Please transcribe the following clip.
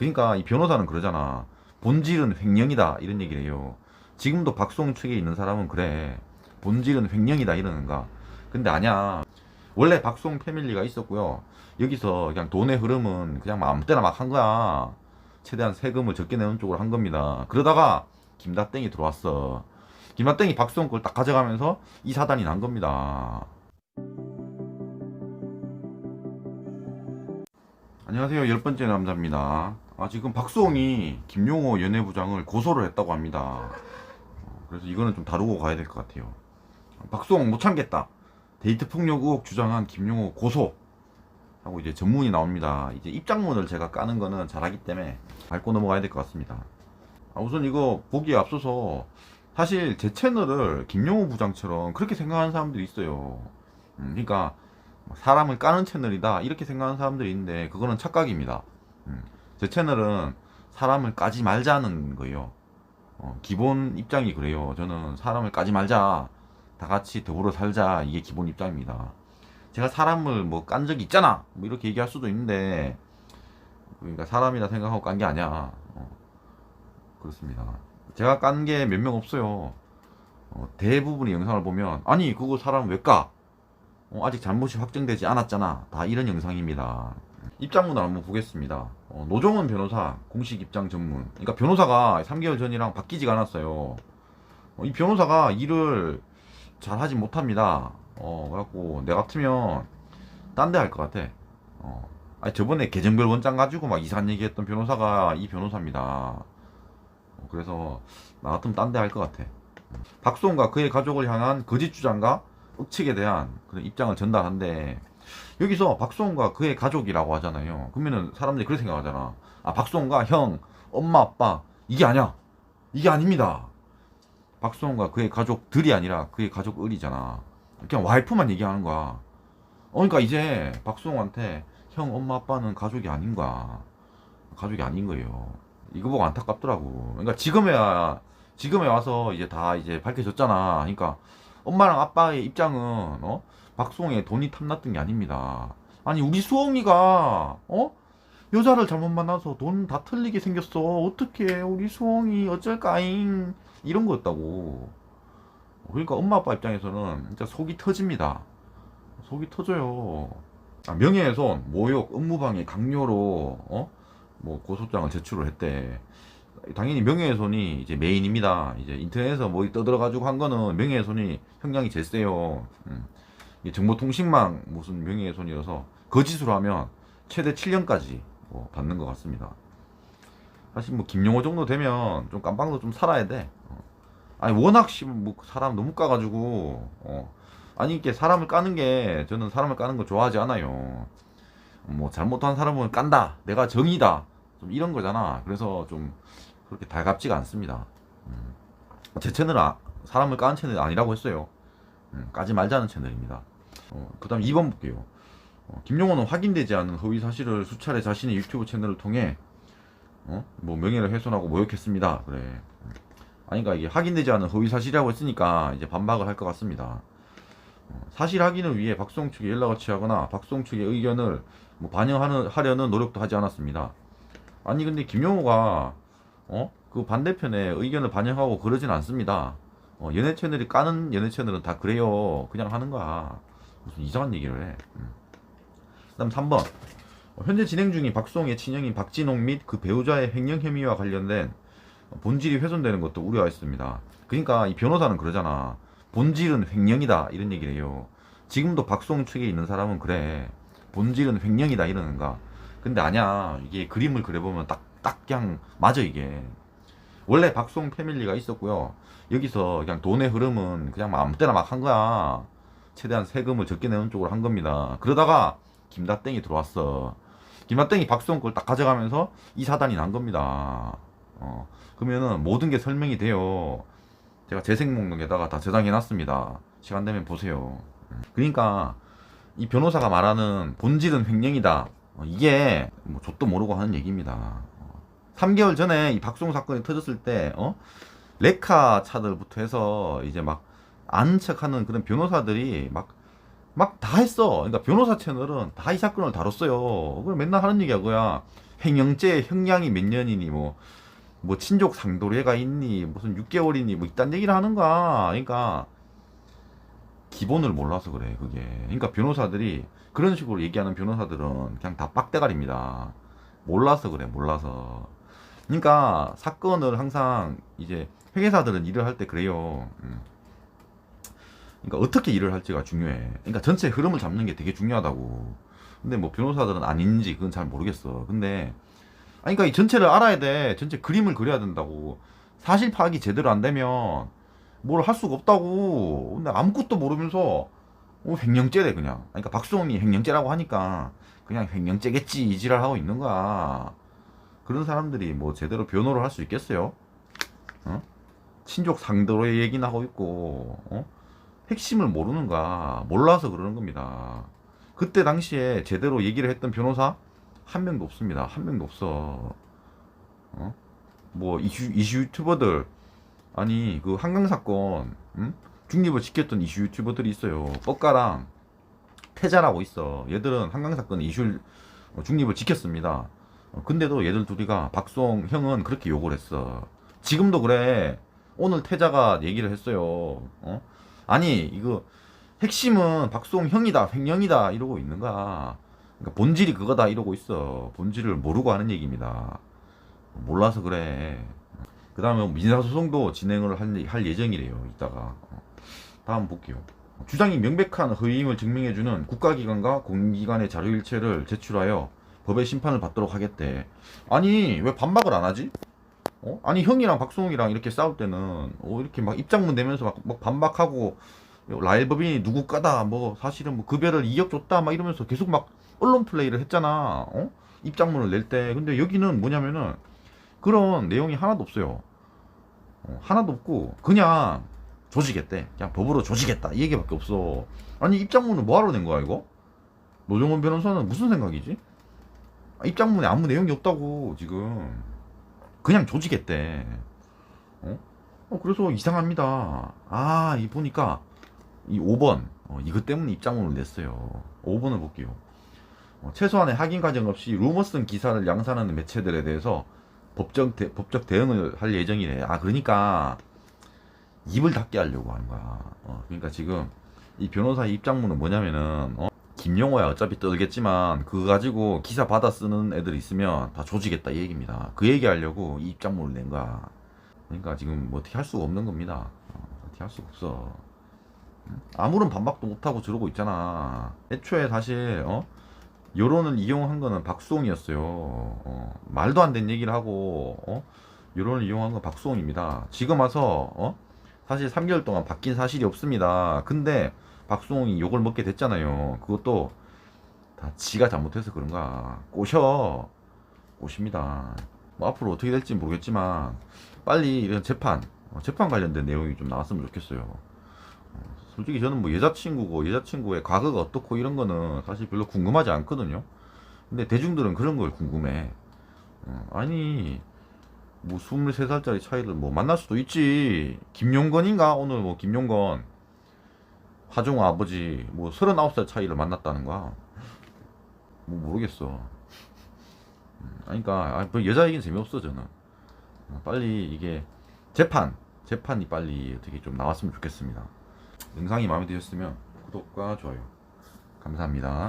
그러니까 이 변호사는 그러잖아. 본질은 횡령이다 이런 얘기를 해요. 지금도 박송 측에 있는 사람은 그래. 본질은 횡령이다 이러는가. 근데 아니야. 원래 박송 패밀리가 있었고요. 여기서 그냥 돈의 흐름은 그냥 막 아무 때나 막 한 거야. 최대한 세금을 적게 내는 쪽으로 한 겁니다. 그러다가 김다땡이 들어왔어. 김다땡이 박송 걸딱 가져가면서 이 사단이 난 겁니다. 안녕하세요. 열 번째 남자입니다. 아, 지금 박수홍이 김용호 연예부장을 고소를 했다고 합니다. 어, 그래서 이거는 좀 다루고 가야 될 것 같아요. 박수홍 못 참겠다. 데이트 폭력 의혹 주장한 김용호 고소. 하고 이제 전문이 나옵니다. 이제 입장문을 제가 까는 거는 잘하기 때문에 밟고 넘어가야 될 것 같습니다. 아, 우선 이거 보기에 앞서서 사실 제 채널을 김용호 부장처럼 그렇게 생각하는 사람들이 있어요. 음, 그러니까 사람을 까는 채널이다 이렇게 생각하는 사람들이 있는데 그거는 착각입니다. 음, 제 채널은 사람을 까지 말자는 거예요. 어, 기본 입장이 그래요. 저는 사람을 까지 말자, 다 같이 더불어 살자 이게 기본 입장입니다. 제가 사람을 뭐 깐 적이 있잖아, 뭐 이렇게 얘기할 수도 있는데 그러니까 사람이라 생각하고 깐 게 아니야. 어, 그렇습니다. 제가 깐 게 몇 명 없어요. 어, 대부분의 영상을 보면 아니 그거 사람 왜 까? 어, 아직 잘못이 확정되지 않았잖아. 다 이런 영상입니다. 입장문을 한번 보겠습니다. 어, 노종원 변호사 공식 입장 전문. 그러니까 변호사가 3개월 전이랑 바뀌지가 않았어요. 어, 이 변호사가 일을 잘 하지 못합니다. 어, 그래갖고 내 같으면 딴 데 할 것 같아. 어, 아니 저번에 계정별 원장 가지고 막 이상한 얘기했던 변호사가 이 변호사입니다. 어, 그래서 나 같으면 딴 데 할 것 같아. 박수홍과 그의 가족을 향한 거짓 주장과 억측에 대한 그런 입장을 전달한데 여기서 박수홍과 그의 가족이라고 하잖아요. 그러면은 사람들이 그렇게 생각하잖아. 아 박수홍과 형, 엄마, 아빠 이게 아니야. 이게 아닙니다. 박수홍과 그의 가족들이 아니라 그의 가족을이잖아. 그냥 와이프만 얘기하는 거야. 어, 그러니까 이제 박수홍한테 형, 엄마, 아빠는 가족이 아닌 거야. 가족이 아닌 거예요. 이거 보고 안타깝더라고. 그러니까 지금에야 지금에 와서 이제 다 이제 밝혀졌잖아. 그러니까 엄마랑 아빠의 입장은 어? 박수홍의 돈이 탐났던 게 아닙니다. 아니 우리 수홍이가 어? 여자를 잘못 만나서 돈 다 틀리게 생겼어. 어떻게 우리 수홍이 어쩔까잉 이런 거였다고. 그러니까 엄마 아빠 입장에서는 진짜 속이 터집니다. 속이 터져요. 아, 명예훼손, 모욕, 업무방해, 강요로 어? 뭐 고소장을 제출을 했대. 당연히 명예훼손이 이제 메인입니다. 이제 인터넷에서 뭐 떠들어가지고 한 거는 명예훼손이 형량이 제일 세요. 음. 정보통신망 무슨 명예훼손이어서 거짓으로 하면 최대 7년까지 뭐 받는 것 같습니다. 사실 뭐 김용호 정도 되면 좀 깜빵도 좀 살아야 돼. 어. 아니 워낙 씨뭐 사람 너무 까가지고 어. 아니 이게 사람을 까는 게 저는 사람을 까는 거 좋아하지 않아요. 뭐 잘못한 사람은 깐다. 내가 정이다. 좀 이런 거잖아. 그래서 좀 그렇게 달갑지가 않습니다. 음. 제 채널은 아- 사람을 까는 채널이 아니라고 했어요. 음, 까지 말자는 채널입니다. 어, 그 다음 2번 볼게요. 어, 김용호는 확인되지 않은 허위 사실을 수차례 자신의 유튜브 채널을 통해 어? 뭐 명예를 훼손하고 모욕했습니다. 그래. 아니 그러니까 이게 확인되지 않은 허위 사실이라고 했으니까 이제 반박을 할 것 같습니다. 어, 사실 확인을 위해 박송 측에 연락을 취하거나 박송 측의 의견을 뭐 반영하는 하려는 노력도 하지 않았습니다. 아니 근데 김용호가 어? 그 반대편에 의견을 반영하고 그러진 않습니다. 어, 연애 채널이 까는 연애 채널은 다 그래요. 그냥 하는 거야. 무슨 이상한 얘기를 해. 음. 그다음 3번. 어, 현재 진행 중인 박수홍의 친형인 박진홍 및 그 배우자의 횡령 혐의와 관련된 본질이 훼손되는 것도 우려했습니다. 그러니까 이 변호사는 그러잖아. 본질은 횡령이다 이런 얘기를 해요. 지금도 박수홍 측에 있는 사람은 그래. 본질은 횡령이다 이러는가. 근데 아니야. 이게 그림을 그려보면 딱, 딱 그냥 맞아 이게. 원래 박수홍 패밀리가 있었고요. 여기서 그냥 돈의 흐름은 그냥 막 아무 때나 막 한 거야. 최대한 세금을 적게 내는 쪽으로 한 겁니다. 그러다가 김다땡이 들어왔어. 김다땡이 박수홍 걸딱 가져가면서 이 사단이 난 겁니다. 어, 그러면은 모든 게 설명이 돼요. 제가 재생 목록에다가 다 저장해 놨습니다. 시간 되면 보세요. 음. 그러니까 이 변호사가 말하는 본질은 횡령이다. 어, 이게 뭐 족도 모르고 하는 얘기입니다. 어, 3개월 전에 이 박수홍 사건이 터졌을 때 어? 레카 차들부터 해서 이제 막 아는 척하는 그런 변호사들이 막 막 다 했어. 그러니까 변호사 채널은 다 이 사건을 다뤘어요. 그걸 맨날 하는 얘기야 그야. 횡령죄 형량이 몇 년이니 뭐 뭐 친족 상도례가 있니 무슨 6개월이니 뭐 이딴 얘기를 하는가 그러니까 기본을 몰라서 그래 그게 그러니까 변호사들이 그런 식으로 얘기하는 변호사들은 그냥 다 빡대가리입니다 몰라서 그래 몰라서 그러니까 사건을 항상 이제 회계사들은 일을 할 때 그래요 음. 그러니까 어떻게 일을 할지가 중요해 그러니까 전체 흐름을 잡는 게 되게 중요하다고 근데 뭐 변호사들은 아닌지 그건 잘 모르겠어 근데 아니 그러니까 이 전체를 알아야 돼 전체 그림을 그려야 된다고 사실 파악이 제대로 안 되면 뭘 할 수가 없다고. 근데 아무것도 모르면서 어, 횡령죄래 그냥. 그러니까 박수홍이 횡령죄라고 하니까 그냥 횡령죄겠지 이 지랄 하고 있는 거야. 그런 사람들이 뭐 제대로 변호를 할 수 있겠어요? 어? 친족 상도의 얘기나 하고 있고 어? 핵심을 모르는가 몰라서 그러는 겁니다. 그때 당시에 제대로 얘기를 했던 변호사 한 명도 없습니다. 한 명도 없어. 어? 뭐 이슈 이슈 유튜버들 아니 그 한강 사건 응? 중립을 지켰던 이슈 유튜버들이 있어요. 뻑가랑 태자라고 있어. 얘들은 한강 사건 이슈 어, 중립을 지켰습니다. 어, 근데도 얘들 둘이가 박수홍 형은 그렇게 욕을 했어. 지금도 그래. 오늘 태자가 얘기를 했어요. 어? 아니 이거 핵심은 박수홍 형이다, 횡령이다 이러고 있는 거야. 그러니까 본질이 그거다 이러고 있어. 본질을 모르고 하는 얘기입니다. 몰라서 그래. 그 다음에 민사소송도 진행을 할, 할 예정이래요. 이따가. 어. 다음 볼게요. 주장이 명백한 허위임을 증명해주는 국가기관과 공기관의 자료일체를 제출하여 법의 심판을 받도록 하겠대. 아니, 왜 반박을 안 하지? 어? 아니, 형이랑 박수홍이랑 이렇게 싸울 때는, 어, 이렇게 막 입장문 내면서 막, 막 반박하고, 라일법인이 누구 까다, 뭐, 사실은 뭐, 급여를 2억 줬다, 막 이러면서 계속 막 언론 플레이를 했잖아. 어? 입장문을 낼 때. 근데 여기는 뭐냐면은, 그런 내용이 하나도 없어요. 어, 하나도 없고 그냥 조지겠대. 그냥 법으로 조지겠다. 이 얘기밖에 없어. 아니 입장문을 뭐하러 낸 거야 이거? 노정원 변호사는 무슨 생각이지? 아, 입장문에 아무 내용이 없다고 지금 그냥 조지겠대. 어? 어 그래서 이상합니다. 아, 이 보니까 이 5번 어, 이것 때문에 입장문을 냈어요. 5번을 볼게요. 어, 최소한의 확인 과정 없이 루머 쓴 기사를 양산하는 매체들에 대해서 법적, 대, 법적 대응을 할 예정이래. 아, 그러니까 입을 닫게 하려고 하는 거야. 어, 그러니까 지금 이 변호사 입장문은 뭐냐면은, 어? 김용호야 어차피 떨겠지만 그거 가지고 기사 받아 쓰는 애들 있으면 다 조지겠다 이 얘기입니다. 그 얘기 하려고 이 입장문을 낸 거야. 그러니까 지금 뭐 어떻게 할 수가 없는 겁니다. 어, 어떻게 할 수가 없어. 음? 아무런 반박도 못하고 저러고 있잖아. 애초에 사실 어? 여론을 이용한 거는 박수홍이었어요. 어, 말도 안 되는 얘기를 하고 어? 여론을 이용한 건 박수홍입니다. 지금 와서 어? 사실 3개월 동안 바뀐 사실이 없습니다. 근데 박수홍이 욕을 먹게 됐잖아요. 그것도 다 지가 잘못해서 그런가. 꼬셔. 꼬십니다. 뭐 앞으로 어떻게 될지 모르겠지만 빨리 이런 재판, 어, 재판 관련된 내용이 좀 나왔으면 좋겠어요. 어, 솔직히 저는 뭐 여자친구고 여자친구의 과거가 어떻고 이런 거는 사실 별로 궁금하지 않거든요. 근데 대중들은 그런 걸 궁금해. 어, 아니, 뭐 23살짜리 차이를 뭐 만날 수도 있지. 김용건인가? 오늘 뭐 김용건 하종우 아버지 뭐 39살 차이를 만났다는 거야. 뭐 모르겠어. 음, 아니, 그러니까 아, 뭐 여자 얘기는 재미없어 저는. 어, 빨리 이게 재판, 재판이 빨리 어떻게 좀 나왔으면 좋겠습니다. 영상이 마음에 드셨으면 구독과 좋아요 감사합니다.